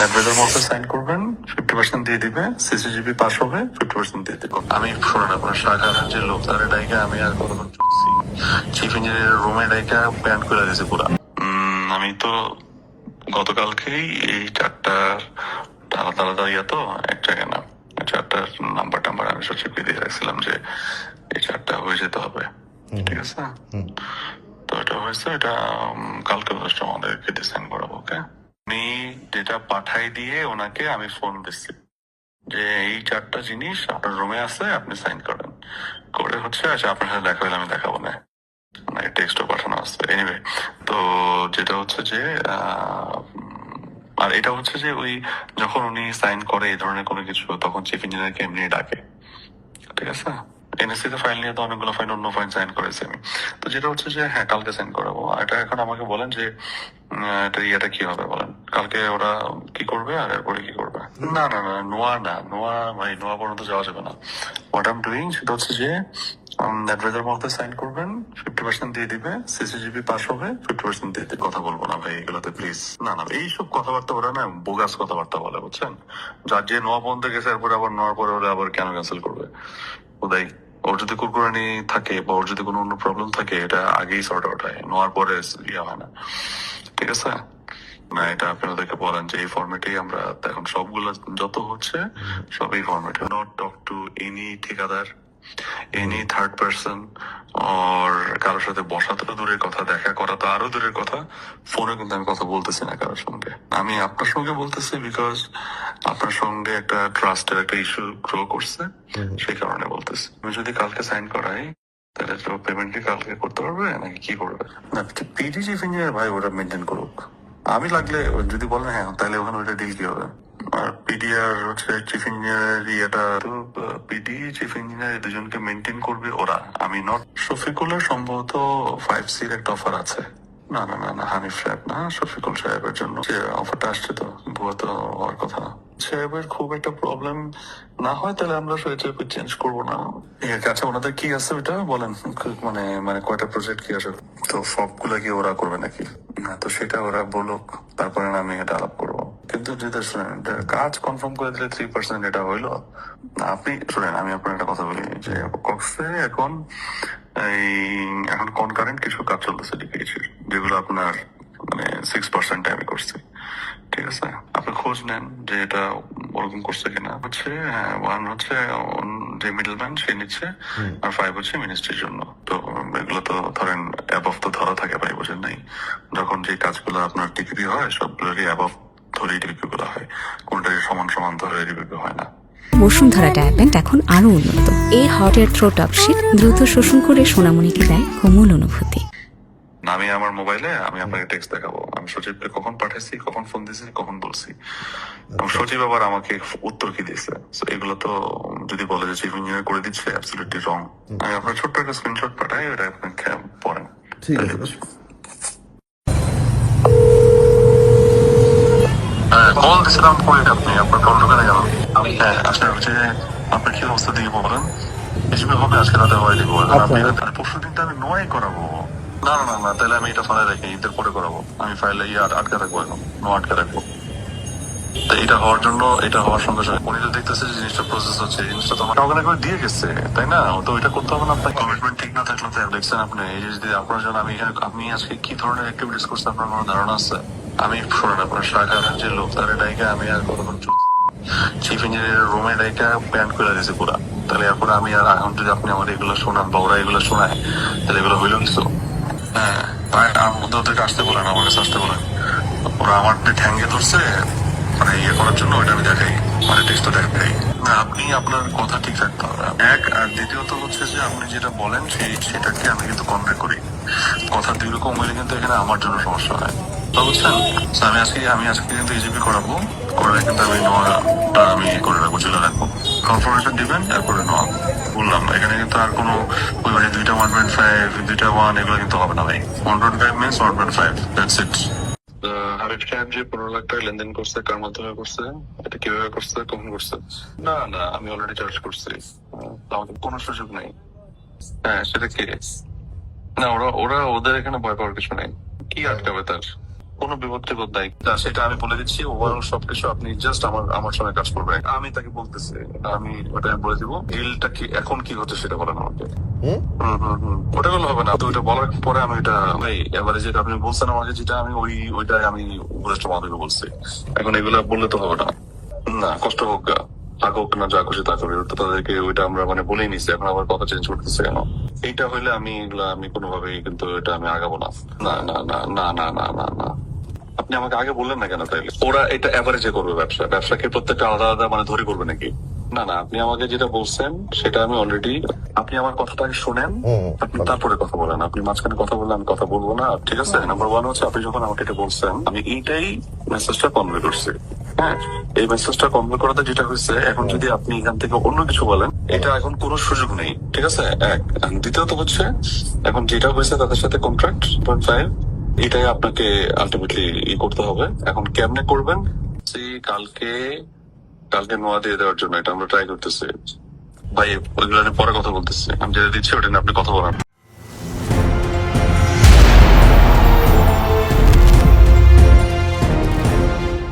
Adviser মধ্যে sign করবেন fifty percent দিয়ে দিবে সিসিজিবি পাস হবে ফিফটি পার্সেন্ট দিয়ে দিবে। আমি শোনেন আপনার শাখার যে লোক তার ডাইকা আমি আর কতক্ষণ চলছি? চিফ ইঞ্জিনিয়ার রুমে ডাইকা প্যান্ট করে দিয়েছে পুরা। আমি তো গতকালকেই এই চারটার আলাদা আলাদা ইয়া তো এক জায়গায় না চারটার নাম্বার টাম্বার আমি সব সচিবকে দিয়ে রাখছিলাম যে এই চারটা হয়ে যেতে হবে। ঠিক আছে? তো এটা হয়েছে এটা কালকে আমাদেরকে ডিসাইন করাবো ওকে উনি যেটা পাঠাই দিয়ে ওনাকে আমি ফোন দিচ্ছি। যে এই চারটা জিনিস আপনার রুমে আছে, আপনি সাইন করেন। করে হচ্ছে আচ্ছা আপনার সাথে দেখা হলে আমি দেখাবো না। ওনাকে টেক্সটও পাঠানো আছে। এনিওয়ে তো যেটা হচ্ছে যে আর এটা হচ্ছে যে ওই যখন উনি সাইন করে এই ধরনের কোনো কিছু, তখন চিফ ইঞ্জিনিয়ারকে এমনি ডাকে। ঠিক আছে? এনএসসি তে ফাইল নিয়ে তো অনেকগুলো ফাইল অন্য ফাইল সাইন করেছি আমি। তো যেটা হচ্ছে যে হ্যাঁ কালকে সাইন করাবো। এটা এখন আমাকে বলেন যে এটা ইয়েটা কি হবে বলেন? কালকে ওরা কি করবে আর এরপরে কি করবে? না না না, নোয়া না, নোয়া, ভাই, নোয়া পর্যন্ত যাওয়া যাবে না। হোয়াট আম ডুইং সেটা হচ্ছে যে অ্যাডভাইজার মধ্যে সাইন করবেন ফিফটি পার্সেন্ট দিয়ে দিবে সিসিজিবি পাস হবে ফিফটি পার্সেন্ট দিয়ে কথা বলব না ভাই এগুলোতে প্লিজ না না, এইসব কথাবার্তা ওরা না বোগাস কথাবার্তা বলে, বুঝছেন? যার যে নোয়া পর্যন্ত গেছে, এরপরে আবার নোয়ার পরে ওরা আবার কেন ক্যান্সেল করবে? ওদাই ওর যদি কুরকুরানি থাকে বা ওর যদি কোনো অন্য প্রবলেম থাকে, এটা আগেই সর্ট আউট হয়। নোয়ার পরে ইয়ে হয় না। ঠিক আছে? না, এটা আপনি ওদেরকে বলেন যে এই আমরা এখন সবগুলো যত হচ্ছে সব এই ফর্মেটে নট টক টু এনি ঠিকাদার এনি থার্ড পার্সন আর কারোর সাথে বসা তো দূরের কথা, দেখা করা তো আরও দূরের কথা। ফোনে কিন্তু আমি কথা বলতেছি না কারোর সঙ্গে। আমি আপনার সঙ্গে বলতেছি বিকজ আপনার সঙ্গে একটা ট্রাস্টের একটা ইস্যু গ্রো করছে সেই কারণে বলতেছি। আমি যদি কালকে সাইন করাই তাহলে তো পেমেন্ট কি কালকে করতে পারবে নাকি কি করবে? না পিডি চিফ ইঞ্জিনিয়ার ভাই ওটা মেনটেন করুক। আমি লাগলে যদি বলেন হ্যাঁ তাহলে ওখানে ডিল কি হবে? আর পিডিআর হচ্ছে চিফ ইঞ্জিনিয়ার ইয়েটা তো পিডি চিফ ইঞ্জিনিয়ার দুজনকে মেনটেন করবে ওরা। আমি নট শফিকুলের সম্ভবত ফাইভ সির একটা অফার আছে। না না না না হানিফ সাহেব না শফিকুল সাহেবের জন্য। যে অফারটা আসছে তো ভুয়া তো হওয়ার কথা। সাহেবের খুব একটা প্রবলেম না হয়, তাহলে আমরা সেটা চেঞ্জ করব না। আচ্ছা ওনাদের কি আছে ওইটা বলেন। মানে মানে কয়টা প্রজেক্ট কি আছে? তো সবগুলা কি ওরা করবে নাকি? না, তো সেটা ওরা বলুক, তারপরে আমি এটা আলাপ করব। কিন্তু যেটা শুনেন কাজ কনফার্ম করে দিলে থ্রি পার্সেন্ট এটা হইল। আপনি, শুনেন, আমি আপনার একটা কথা বলি, যে কক্সে এখন এই, এখন কনকারেন্ট কিছু কাজ চলতেছে ডিপিএইচের যেগুলো আপনার মানে সিক্স পার্সেন্ট আমি করছি। খোঁজ নেন যে এটা ওরকম করছে কিনা। হচ্ছে ওয়ান হচ্ছে যে মিডল ম্যান সে নিচ্ছে আর ফাইভ হচ্ছে মিনিস্ট্রির জন্য। তো এগুলো তো ধরেন অ্যাবভ তো ধরা থাকে ভাই বোঝেন নাই। যখন যে কাজগুলো আপনার ডিগ্রি হয় সবগুলোরই অ্যাবভ ধরেই ডিগ্রি গুলো হয়। কোনটাই সমান সমান ধরে ডিগ্রি হয় না। বসুন্ধরা ট্যাবলেট এখন আরও উন্নত। এই হট এয়ার থ্রো টপশিট দ্রুত শোষণ করে সোনামণিকে দেয় কোমল অনুভূতি। আমি আমার মোবাইলে আমি আপনাকে টেক্সট দেখাবো। আমি সচিবকে কখন পাঠাইছি কখন ফোন দিয়েছি কখন বলছি। এবং সচিব আবার আমাকে উত্তর কি দিয়েছে। এগুলো তো যদি বলে যে চিফ ইঞ্জিনিয়ার করে দিচ্ছে অ্যাবসলিউটলি রং আমি আপনার ছোট্ট একটা স্ক্রিনশট পাঠাই ওটা আপনি খে- পড়েন। ঠিক আছে। হ্যাঁ পরে আপনি? আপনার কল ঢুকে গেল। হ্যাঁ আচ্ছা হচ্ছে আপনার কি অবস্থা দিয়ে বলেন। হিসেবে হবে আজকে রাতে হয় দিব আপনি পরশু দিনটা আমি নয় করাবো। না না না তাহলে আমি এটা ফাইলে রেখে ঈদের পরে করাবো। আমি ফাইলে ইয়ে আটকে রাখব এখন নো আটকে রাখব। তো এটা হওয়ার জন্য এটা হওয়ার সঙ্গে সঙ্গে উনি তো দেখতেছে যে জিনিসটা প্রসেস হচ্ছে এই জিনিসটা তো আমার কাউকে না করে দিয়ে গেছে তাই না? তো ওইটা করতে হবে না আপনার কমিটমেন্ট ঠিক না থাকলে তো দেখছেন আপনি। এই যে যদি আপনার জন্য আমি এখানে আপনি আজকে কি ধরনের অ্যাক্টিভিটিস করছেন আপনার কোনো ধারণা আছে? আমি শোনেন আপনার শাখার যে লোক তার ডাইকে আমি আর কতক্ষণ চিফ ইঞ্জিনিয়ার রুমে ডাইকা প্যান্ট করে দিয়েছে পুরা। তাহলে এরপরে আমি আর এখন যদি আপনি আমার এগুলো শোনান বা ওরা এগুলো শোনায় তাহলে এগুলো হইল কিছু? হ্যাঁ তাই ওদেরকে আসতে বলেন আমার আসতে বলেন ওরা আমার ঠ্যাঙ্গে ধরছে মানে ইয়ে করার জন্য ওইটা আমি দেখাই মানে টেস্টটা দেখাই। না, আপনি আপনার কথা ঠিক রাখতে হবে। আর দ্বিতীয়ত হচ্ছে যে আপনি যেটা বলেন সেই, সেটাকে আমি কিন্তু কনভে করি। কথা দুই রকম হইলে কিন্তু এখানে আমার জন্য সমস্যা হয়। তো বুঝছেন আমি আজকে আমি আজকে কিন্তু ইজিপি করাবো। করে কিন্তু আমি নোয়াটা আমি করে রাখব চলে রাখব। কনফার্মেশন দিবেন, তারপরে নোয়া বললাম, এখানে কিন্তু আর কোনো ওই মানে দুইটা ওয়ান পয়েন্ট ফাইভ দুইটা ওয়ান এগুলো কিন্তু হবে না ভাই। One point five means one point five that's it Habib সাহেব যে পনেরো লাখ টাকা লেনদেন করছে, কার মাধ্যমে করছে, এটা কীভাবে করছে, কখন করছে? না না, আমি অলরেডি চার্জ করছি। আমাদের কোনো সুযোগ নেই। হ্যাঁ সেটা কি? না, ওরা ওরা ওদের এখানে ভয় পাওয়ার কিছু নেই। কি আটকাবে তার? কোনো নাই সেটা আমি বলে দিচ্ছি ওভারঅল সবকিছু আপনি জাস্ট আমার আমার সঙ্গে কাজ করবেন। আমি তাকে বলতেছি আমি ওটা আমি বলে দিব ডিলটা কি এখন কি হচ্ছে সেটা বলেন আমাকে। ওটা হবে না। তো ওইটা বলার পরে আমি এটা ভাই এবারে যেটা আপনি বলছেন আমাকে যেটা আমি ওই ওইটাই আমি উপদেষ্টা মহাদেবকে বলছি। এখন এগুলা বললে তো হবে না। না কষ্ট হোক গা। থাক হোক না যা খুশি তা করবে তো তাদেরকে ওইটা আমরা মানে বলেই নিছি। এখন আবার কথা চেঞ্জ করতেছে কেন? এইটা হইলে আমি এগুলা আমি কোনোভাবেই কিন্তু এটা আমি আগাবো না না। না না না না না না না। আপনি আমাকে আগে বললেন না কেন তাইলে? ওরা এটা অ্যাভারেজে করবে ব্যবসা। ব্যবসাকে প্রত্যেকটা আলাদা আলাদা মানে ধরে করবে নাকি? না না আপনি আমাকে যেটা বলছেন সেটা আমি অলরেডি আপনি আমার কথাটা শোনেন আপনি তারপরে কথা বলেন। আপনি মাঝখানে কথা বললে আমি কথা বলব না। ঠিক আছে? নাম্বার ওয়ান হচ্ছে আপনি যখন আমাকে এটা বলছেন আমি এইটাই মেসেজটা কনভে করছি। হ্যাঁ? এই মেসেজটা কনভে করাতে যেটা হয়েছে এখন যদি আপনি এখান থেকে অন্য কিছু বলেন এটা এখন কোনো সুযোগ নেই। ঠিক আছে? এক দ্বিতীয়ত হচ্ছে এখন যেটা হয়েছে তাদের সাথে কন্ট্রাক্ট পয়েন্ট ফাইভ এটাই আপনাকে আলটিমেটলি ই করতে হবে। এখন কেমনে করবেন? কালকে কালকে নোয়া দিয়ে দেওয়ার জন্য এটা আমরা ট্রাই করতেছি। ভাই, ওইগুলো পরে কথা বলতেছি। আমি যেটা দিচ্ছি, ওটা নিয়ে আপনি কথা বলেন।